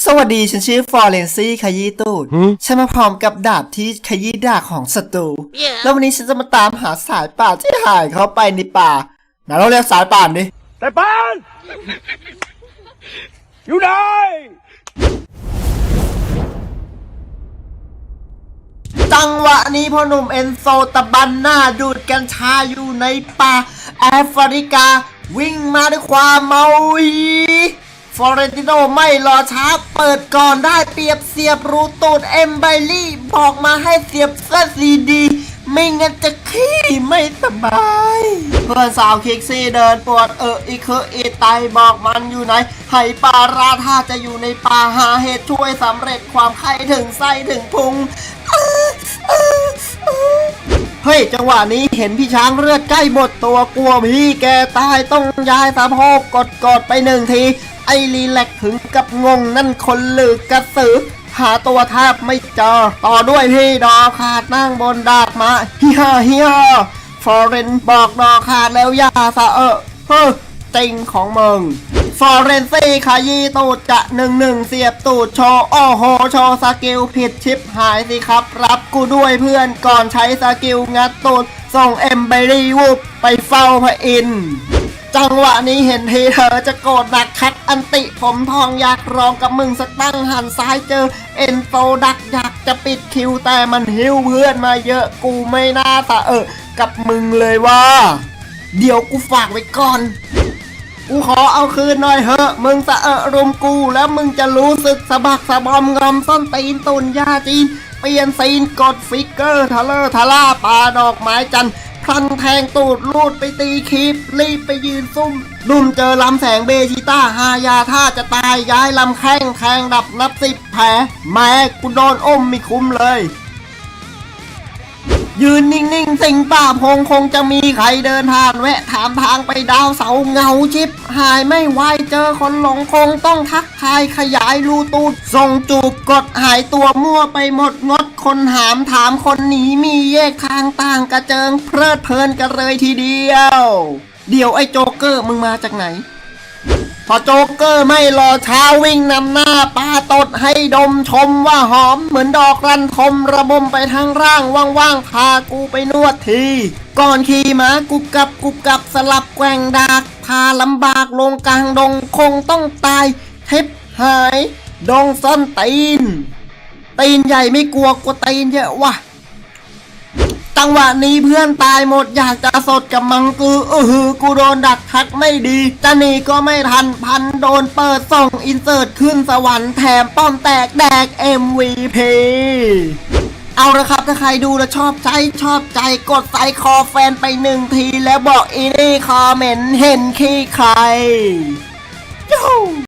สวัสดีฉันชื่อฟอร์เรนซี่ขยี้ตูด ฉันมาพร้อมกับดาบที่ขยี้ดาบของศัตรู Yeah. แล้ววันนี้ฉันจะมาตามหาสายป่านที่หายเข้าไปในป่าไหนเราเรียกสายป่านดิแต่ปาน อยู่ไหน จังหวะนี้พ่อหนุ่มเอนโซตะบันหน้าดูดกัญชาอยู่ในป่าแอฟริกา วิ่งมาด้วยความเมาหี ฟอเรนติโนไม่รอช้า เปิดก่อนได้เปรียบเสียบรูตูดเอ็มไบลี่ บอกมาให้เสียบเสื้อซีดี ไม่งั้นจะขี้ไม่สบาย เพื่อนสาวคิกซี่เดินปวดเอออีคืออีไตบอกมันอยู่ไหนไหปลาราถ้าจะอยู่ในป่าหาเหตุช่วยสำเร็จความไข้ถึงไส้ถึงพุง เฮ้ยจังหวะนี้เห็นพี่ช้างเลือดใกล้หมดตัวกลัวพี่แกตายต้องย้ายสะโพกกดกดไปหนึ่งที ไอรีแลกถึงกับงงนั่นคนหรือกระสือ หาตัวแทบไม่เจอ ต่อด้วยพี่ดอขาดนั่งบนดาดมาเฮียเฮียฟอเรนบอกดอขาดแล้วอย่าสะเออเฮ้อจริงของมึง ฟอร์เรนซี่ขยี้ตูดจะหนึ่งหนึ่งเสียบตูดโชว์โอ้โห โชว์สกิลผิดชิปหายสิครับ รับกูด้วยเพื่อนก่อนใช้สกิลงัดตูด ส่งเอ็มไบรีวูบไปเฝ้าพระอินจังหวะนี้เห็นทีเธอจะโกรธหนักคัดอันติผมทองอยากรองกับมึงสักตั้งหันซ้ายเจอ เอ็นโซดักอยากจะปิดคิวแต่มันหิวเพื่อนมาเยอะกูไม่น่าตะเออกับมึงเลยว่า เดี๋ยวกูฝากไว้ก่อน กูขอเอาคืนหน่อยเถอะ มึงสะเอะรุมกูแล้วมึงจะรู้สึกสะบักสะบอมงอมส้นตีนตุนยาจีน เปลี่ยนซีนกดฟิกเกอร์ทะเลอร์ทะล่าปาดอกไม้จันพลันแทงตูดลูดไปตีคีบรีบไปยืนซุ่มดุมเจอลำแสงเบจิต้าฮายาท่าจะตายย้ายลำแข้งแทงดับนับสิบแผลแม้กูโดนอมไม่คุ้มเลย ยืนนิ่งๆ สิงป่าพงคงจะมีใครเดินทางแวะถามทางไปดาวเสาเงาชิบ หายไม่ไหวเจอคนหลงคงต้องทักทายขยายรูตูดส่งจูบกดหายตัวมั่วไปหมดงดคนหามถามคนหนีมีแยกทางต่างกระเจิงเพลิดเพลินกันเลยทีเดียว เดี๋ยวไอ้โจ๊กเกอร์มึงมาจากไหน พอโจ๊กเกอร์ไม่รอช้าวิ่งนำหน้าปาตดให้ดมชมว่าหอมเหมือนดอกรันทมระบมไปทางร่างว่างๆพากูไปนวดที ก่อนขี่ม้ากุบกับกุบกับสลับแกว่งดากพาลำบากลงกลางดงคงต้องตายทิพหาย ดงซ่อนตีน ตีนใหญ่ไม่กลัวกลัวตีนเยอะวะ จังหวะนี้เพื่อนตายหมดอยากจะสดกับมังกือเออหือกูโดนดักทักไม่ดี จะหนีก็ไม่ทันพันโดนเปิดส่งอินเสิร์ตขึ้นสวรรค์แถมป้อมแตกแดก MVP เอาละครับ ถ้าใครดูแล้วชอบใจชอบใจกดไลค์คอแฟนไปหนึ่งทีแล้วบอกอีนี่คอมเมนต์เห็นขี้ใครยู